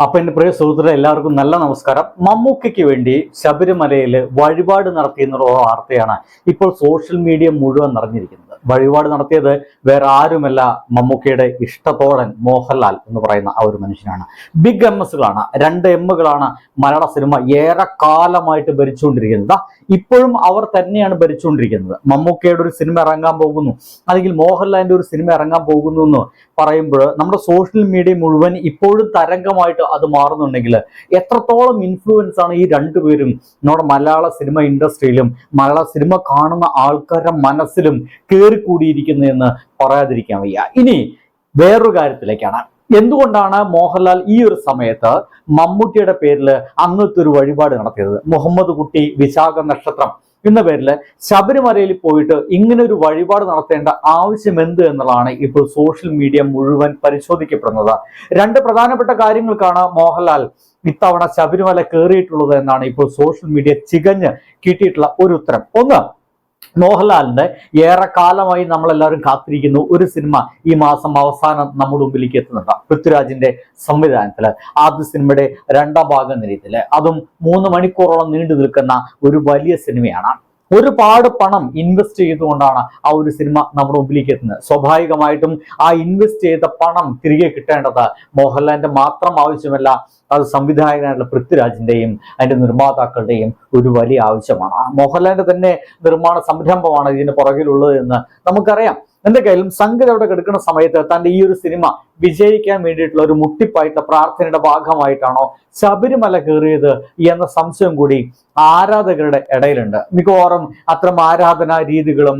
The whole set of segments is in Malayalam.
അപ്പൊ എന്റെ പ്രിയ സുഹൃത്തുക്കളെ എല്ലാവർക്കും നല്ല നമസ്കാരം. മമ്മൂക്കയ്ക്ക് വേണ്ടി ശബരിമലയിൽ വഴിപാട് നടത്തിയെന്നുള്ള വാർത്തയാണ് ഇപ്പോൾ സോഷ്യൽ മീഡിയ മുഴുവൻ നിറഞ്ഞിരിക്കുന്നത്. വഴിപാട് നടത്തിയത് വേറെ ആരുമല്ല മമ്മൂക്കയുടെ ഇഷ്ടത്തോടൻ മോഹൻലാൽ എന്ന് പറയുന്ന ആ ഒരു മനുഷ്യനാണ്. ബിഗ് എം എസുകളാണ് രണ്ട് എമ്മുകളാണ് മലയാള സിനിമ ഏറെ കാലമായിട്ട് ഭരിച്ചുകൊണ്ടിരിക്കുന്നത് ഇപ്പോഴും അവർ തന്നെയാണ് ഭരിച്ചുകൊണ്ടിരിക്കുന്നത്. മമ്മൂക്കയുടെ ഒരു സിനിമ ഇറങ്ങാൻ പോകുന്നു. അല്ലെങ്കിൽ മോഹൻലാലിന്റെ ഒരു സിനിമ ഇറങ്ങാൻ പോകുന്നു എന്ന് പറയുമ്പോൾ നമ്മുടെ സോഷ്യൽ മീഡിയ മുഴുവൻ ഇപ്പോഴും തരംഗമായിട്ട് അത് മാറുന്നുണ്ടെങ്കിൽ എത്രത്തോളം ഇൻഫ്ലുവൻസ് ആണ് ഈ രണ്ടുപേരും നമ്മുടെ മലയാള സിനിമ ഇൻഡസ്ട്രിയിലും മലയാള സിനിമ കാണുന്ന ആൾക്കാരുടെ മനസ്സിലും കയറിക്കൂടിയിരിക്കുന്നതെന്ന് പറയാതിരിക്കാൻ വയ്യ. ഇനി വേറൊരു കാര്യത്തിലേക്കാണ്. എന്തുകൊണ്ടാണ് മോഹൻലാൽ ഈ ഒരു സമയത്ത് മമ്മൂട്ടിയുടെ പേരിൽ അന്നത്തെ ഒരു വഴിപാട് നടത്തിയത്? മുഹമ്മദ് കുട്ടി വിശാഖ നക്ഷത്രം. എന്ന പേരിൽ ശബരിമലയിൽ പോയിട്ട് ഇങ്ങനെ ഒരു വഴിപാട് നടത്തേണ്ട ആവശ്യം എന്ത് എന്നുള്ളതാണ് ഇപ്പോൾ സോഷ്യൽ മീഡിയ മുഴുവൻ പരിശോധിക്കപ്പെടുന്നത്. രണ്ട് പ്രധാനപ്പെട്ട കാര്യങ്ങൾക്കാണ് മോഹൻലാൽ ഇത്തവണ ശബരിമല കയറിയിട്ടുള്ളത് എന്നാണ് ഇപ്പോൾ സോഷ്യൽ മീഡിയ ചികഞ്ഞ് കിട്ടിയിട്ടുള്ള ഒരു ഉത്തരം. ഒന്ന് മോഹൻലാലിന്റെ ഏറെ കാലമായി നമ്മളെല്ലാവരും കാത്തിരിക്കുന്നു. ഒരു സിനിമ ഈ മാസം അവസാനം നമ്മുടെ മുമ്പിലേക്ക് എത്തുന്നുണ്ട്. പൃഥ്വിരാജിന്റെ സംവിധാനത്തിൽ ആദ്യ സിനിമയുടെ രണ്ടാം ഭാഗം നിലയത്തിൽ അതും മൂന്ന് മണിക്കൂറോളം നീണ്ടു നിൽക്കുന്ന ഒരു വലിയ സിനിമയാണ്. ഒരുപാട് പണം ഇൻവെസ്റ്റ് ചെയ്തുകൊണ്ടാണ് ആ ഒരു സിനിമ നമ്മുടെ മുമ്പിലേക്ക് എത്തുന്നത്. സ്വാഭാവികമായിട്ടും ആ ഇൻവെസ്റ്റ് ചെയ്ത പണം തിരികെ കിട്ടേണ്ടത് മോഹൻലാലിന്റെ മാത്രം ആവശ്യമല്ല അത് സംവിധായകനായിട്ടുള്ള പൃഥ്വിരാജിന്റെയും അതിന്റെ നിർമ്മാതാക്കളുടെയും ഒരു വലിയ ആവശ്യമാണ്. മോഹൻലാലിന്റെ തന്നെ നിർമ്മാണ സംരംഭമാണ് ഇതിന് പുറകിലുള്ളത് എന്ന് നമുക്കറിയാം. എന്തൊക്കെയായാലും സംഗതി അവിടെ കിടക്കുന്ന സമയത്ത് തന്റെ ഈ ഒരു സിനിമ വിജയിക്കാൻ വേണ്ടിയിട്ടുള്ള ഒരു മുട്ടിപ്പായിട്ടുള്ള പ്രാർത്ഥനയുടെ ഭാഗമായിട്ടാണോ ശബരിമല കയറിയത് എന്ന സംശയം കൂടി ആരാധകരുടെ ഇടയിലുണ്ട്. മിക്കവാറും അത്തരം ആരാധനാ രീതികളും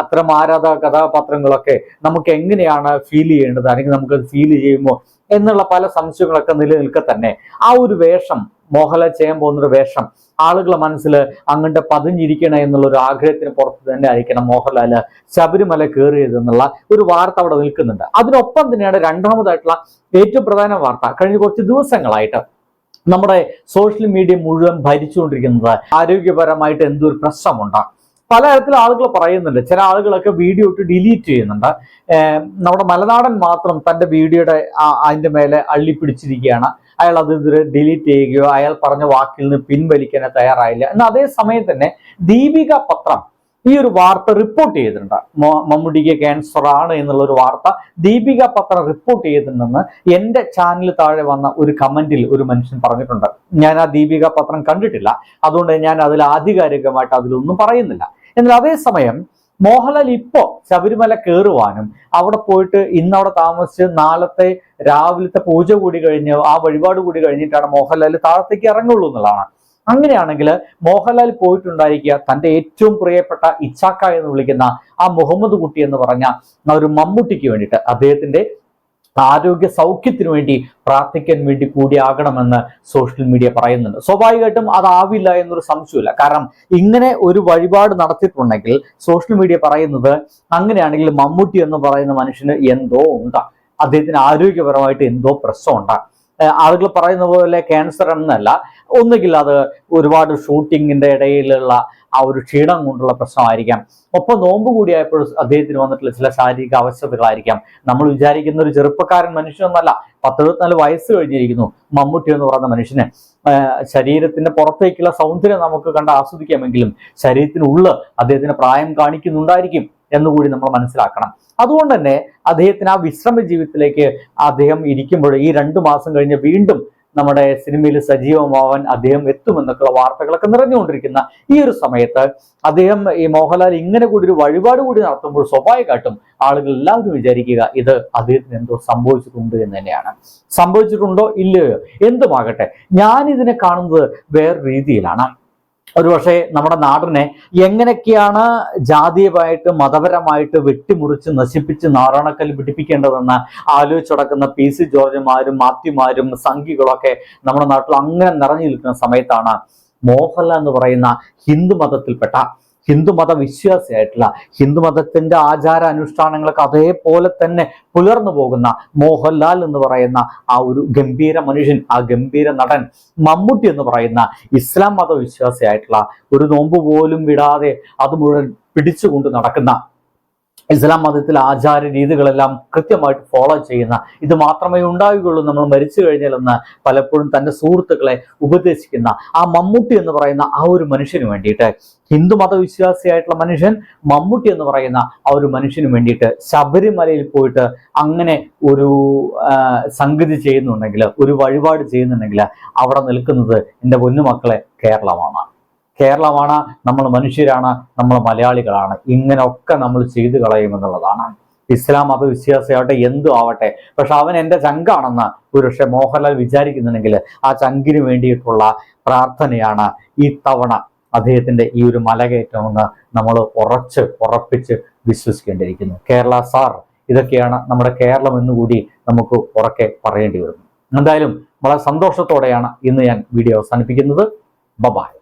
അത്തരം ആരാധക കഥാപാത്രങ്ങളൊക്കെ നമുക്ക് എങ്ങനെയാണ് ഫീൽ ചെയ്യേണ്ടത്? അല്ലെങ്കിൽ നമുക്ക് ഫീൽ ചെയ്യുമോ? എന്നുള്ള പല സംശയങ്ങളൊക്കെ നിലനിൽക്കെ തന്നെ ആ ഒരു വേഷം മോഹൻലാൽ ചെയ്യാൻ പോകുന്ന ഒരു വേഷം ആളുകളെ മനസ്സിൽ അങ്ങോട്ട് പതിഞ്ഞിരിക്കണം എന്നുള്ള ഒരു ആഗ്രഹത്തിന് പുറത്ത് തന്നെ ആയിരിക്കണം മോഹൻലാൽ ശബരിമല കയറിയത് എന്നുള്ള ഒരു വാർത്ത അവിടെ നിൽക്കുന്നുണ്ട്. അതിനൊപ്പം തന്നെയാണ് രണ്ടാമതായിട്ടുള്ള ഏറ്റവും പ്രധാന വാർത്ത. കഴിഞ്ഞ കുറച്ച് ദിവസങ്ങളായിട്ട് നമ്മുടെ സോഷ്യൽ മീഡിയ മുഴുവൻ ഭരിച്ചുകൊണ്ടിരിക്കുന്നത് ആരോഗ്യപരമായിട്ട് എന്തൊരു പ്രശ്നമുണ്ട്. പലതരത്തിൽ ആളുകൾ പറയുന്നുണ്ട്. ചില ആളുകളൊക്കെ വീഡിയോ ഇട്ട് ഡിലീറ്റ് ചെയ്യുന്നുണ്ട്. നമ്മുടെ മലനാടൻ മാത്രം തന്റെ വീഡിയോയുടെ അതിന്റെ മേലെ അള്ളി പിടിച്ചിരിക്കുകയാണ് അയാൾ അത് ഡിലീറ്റ് ചെയ്യുകയോ അയാൾ പറഞ്ഞ വാക്കിൽ നിന്ന് പിൻവലിക്കാനോ തയ്യാറായില്ല. എന്ന അതേ സമയത്ത് തന്നെ ദീപിക പത്രം ഈ ഒരു വാർത്ത റിപ്പോർട്ട് ചെയ്തിട്ടുണ്ട്. മമ്മൂട്ടിക്ക് ക്യാൻസർ ആണ് എന്നുള്ള ഒരു വാർത്ത ദീപിക പത്രം റിപ്പോർട്ട് ചെയ്തിട്ടുണ്ടെന്ന് എന്റെ ചാനൽ താഴെ വന്ന ഒരു കമന്റിൽ ഒരു മനുഷ്യൻ പറഞ്ഞിട്ടുണ്ട്. ഞാൻ ആ ദീപിക പത്രം കണ്ടിട്ടില്ല. അതുകൊണ്ട് ഞാൻ അതിൽ ആധികാരികമായിട്ട് അതിലൊന്നും പറയുന്നില്ല. എന്നാൽ അതേസമയം മോഹൻലാൽ ഇപ്പോ ശബരിമല കയറുവാനും അവിടെ പോയിട്ട് ഇന്നവിടെ താമസിച്ച് നാളത്തെ രാവിലത്തെ പൂജ കൂടി കഴിഞ്ഞ് ആ വഴിപാട് കൂടി കഴിഞ്ഞിട്ടാണ് മോഹൻലാൽ താഴത്തേക്ക് ഇറങ്ങുള്ളൂ എന്നുള്ളതാണ്. അങ്ങനെയാണെങ്കിൽ മോഹൻലാൽ പോയിട്ടുണ്ടായിരിക്കുക തന്റെ ഏറ്റവും പ്രിയപ്പെട്ട ഇച്ചാക്ക എന്ന് വിളിക്കുന്ന ആ മുഹമ്മദ് കുട്ടി എന്ന് പറഞ്ഞ ആ ഒരു മമ്മൂട്ടിക്ക് വേണ്ടിയിട്ട് അദ്ദേഹത്തിന്റെ ആരോഗ്യ സൗഖ്യത്തിനു വേണ്ടി പ്രാർത്ഥിക്കാൻ വേണ്ടി കൂടിയാകണമെന്ന് സോഷ്യൽ മീഡിയ പറയുന്നുണ്ട്. സ്വാഭാവികമായിട്ടും അതാവില്ല എന്നൊരു സംശയമില്ല കാരണം ഇങ്ങനെ ഒരു വഴിപാട് നടത്തിയിട്ടുണ്ടെങ്കിൽ സോഷ്യൽ മീഡിയ പറയുന്നത് അങ്ങനെയാണെങ്കിൽ മമ്മൂട്ടി എന്ന് പറയുന്ന മനുഷ്യന് എന്തോ ഉണ്ട്. അദ്ദേഹത്തിന് ആരോഗ്യപരമായിട്ട് എന്തോ പ്രശ്നമുണ്ട്. ആളുകൾ പറയുന്ന പോലെ ക്യാൻസർ എന്നല്ല. ഒന്നുകിൽ അത് ഒരുപാട് ഷൂട്ടിങ്ങിന്റെ ഇടയിലുള്ള ആ ഒരു ക്ഷീണം കൊണ്ടുള്ള പ്രശ്നമായിരിക്കാം. ഒപ്പം നോമ്പ് കൂടിയായപ്പോൾ അദ്ദേഹത്തിന് വന്നിട്ടുള്ള ചില ശാരീരിക അവശതകളായിരിക്കാം. നമ്മൾ വിചാരിക്കുന്ന ഒരു ചെറുപ്പക്കാരൻ മനുഷ്യനൊന്നല്ല. പത്തെഴുപത്തിനാല് വയസ്സ് കഴിഞ്ഞിരിക്കുന്നു. മമ്മൂട്ടി എന്ന് പറയുന്ന മനുഷ്യന്. ശരീരത്തിന്റെ പുറത്തേക്കുള്ള സൗന്ദര്യം നമുക്ക് കണ്ട് ആസ്വദിക്കാമെങ്കിലും ശരീരത്തിനുള്ള അദ്ദേഹത്തിന് പ്രായം കാണിക്കുന്നുണ്ടായിരിക്കും എന്നുകൂടി നമ്മൾ മനസ്സിലാക്കണം. അതുകൊണ്ട് തന്നെ അദ്ദേഹത്തിന് ആ വിശ്രമ ജീവിതത്തിലേക്ക് അദ്ദേഹം ഇരിക്കുമ്പോൾ ഈ രണ്ടു മാസം കഴിഞ്ഞ് വീണ്ടും നമ്മുടെ സിനിമയിൽ സജീവമാവാൻ അദ്ദേഹം എത്തുമെന്നൊക്കെയുള്ള വാർത്തകളൊക്കെ നിറഞ്ഞുകൊണ്ടിരിക്കുന്ന ഈ ഒരു സമയത്ത് അദ്ദേഹം ഈ മോഹൻലാൽ ഇങ്ങനെ കൂടി ഒരു വഴിപാട് കൂടി നടത്തുമ്പോൾ സ്വാഭാവികമായിട്ടും ആളുകൾ എല്ലാവരും വിചാരിക്കുക ഇത് അദ്ദേഹത്തിന് എന്തോ സംഭവിച്ചിട്ടുണ്ട് എന്ന് തന്നെയാണ്. സംഭവിച്ചിട്ടുണ്ടോ ഇല്ലയോ? എന്തുമാകട്ടെ ഞാൻ ഇതിനെ കാണുന്നത് വേറെ രീതിയിലാണ്. ഒരുപക്ഷെ നമ്മുടെ നാടിനെ എങ്ങനെയൊക്കെയാണ് ജാതീയമായിട്ട് മതപരമായിട്ട് വെട്ടിമുറിച്ച് നശിപ്പിച്ച് നാറാണക്കല്ല് പിടിപ്പിക്കേണ്ടതെന്ന് ആലോചിച്ചടക്കുന്ന പി സി ജോർജുമാരും മാത്യുമാരും സംഘികളൊക്കെ നമ്മുടെ നാട്ടിൽ അങ്ങനെ നിറഞ്ഞു നിൽക്കുന്ന സമയത്താണ് മോഹൻലാൽ എന്ന് പറയുന്ന ഹിന്ദു മതത്തിൽപ്പെട്ട ഹിന്ദുമത വിശ്വാസിയായിട്ടുള്ള ഹിന്ദുമതത്തിന്റെ ആചാര അനുഷ്ഠാനങ്ങളൊക്കെ അതേപോലെ തന്നെ പുലർന്നു പോകുന്ന മോഹൻലാൽ എന്ന് പറയുന്ന ആ ഒരു ഗംഭീര മനുഷ്യൻ ആ ഗംഭീര നടൻ മമ്മൂട്ടി എന്ന് പറയുന്ന ഇസ്ലാം മത വിശ്വാസിയായിട്ടുള്ള ഒരു നോമ്പ് പോലും വിടാതെ അത് മുഴുവൻ പിടിച്ചുകൊണ്ട് നടക്കുന്ന ഇസ്ലാം മതത്തിൽ ആചാര രീതികളെല്ലാം കൃത്യമായിട്ട് ഫോളോ ചെയ്യുന്ന ഇത് മാത്രമേ ഉണ്ടാവുകയുള്ളൂ. നമ്മൾ മരിച്ചു കഴിഞ്ഞാലെന്ന് പലപ്പോഴും തന്റെ സുഹൃത്തുക്കളെ ഉപദേശിക്കുന്ന ആ മമ്മൂട്ടി എന്ന് പറയുന്ന ആ ഒരു മനുഷ്യന് വേണ്ടിയിട്ട് ഹിന്ദു മതവിശ്വാസിയായിട്ടുള്ള മനുഷ്യൻ മമ്മൂട്ടി എന്ന് പറയുന്ന ആ ഒരു മനുഷ്യന് വേണ്ടിയിട്ട് ശബരിമലയിൽ പോയിട്ട് അങ്ങനെ ഒരു സംഗതി ചെയ്യുന്നുണ്ടെങ്കിൽ ഒരു വഴിപാട് ചെയ്യുന്നുണ്ടെങ്കിൽ അവിടെ നിൽക്കുന്നത് എന്റെ പൊന്നുമക്കളെ കേരളമാണ്. കേരളമാണ് നമ്മൾ മനുഷ്യരാണ് നമ്മൾ മലയാളികളാണ്. ഇങ്ങനെയൊക്കെ നമ്മൾ ചെയ്തു കളയുമെന്നുള്ളതാണ്. ഇസ്ലാം മതവിശ്വാസിയാവട്ടെ എന്തു ആവട്ടെ. പക്ഷെ അവൻ എന്റെ ചങ്കാണെന്ന് ഒരു പക്ഷെ മോഹൻലാൽ വിചാരിക്കുന്നുണ്ടെങ്കിൽ ആ ചങ്കിന് വേണ്ടിയിട്ടുള്ള പ്രാർത്ഥനയാണ് ഈ തവണ അദ്ദേഹത്തിന്റെ ഈ ഒരു മലകയറ്റമെന്ന് നമ്മൾ ഉറച്ച് ഉറപ്പിച്ച് വിശ്വസിക്കേണ്ടിയിരിക്കുന്നു. കേരള സാർ ഇതൊക്കെയാണ് നമ്മുടെ കേരളം എന്നുകൂടി നമുക്ക് ഉറക്കെ പറയേണ്ടി വരുന്നു. എന്തായാലും വളരെ സന്തോഷത്തോടെയാണ് ഇന്ന് ഞാൻ വീഡിയോ അവസാനിപ്പിക്കുന്നത്. ബബായ്.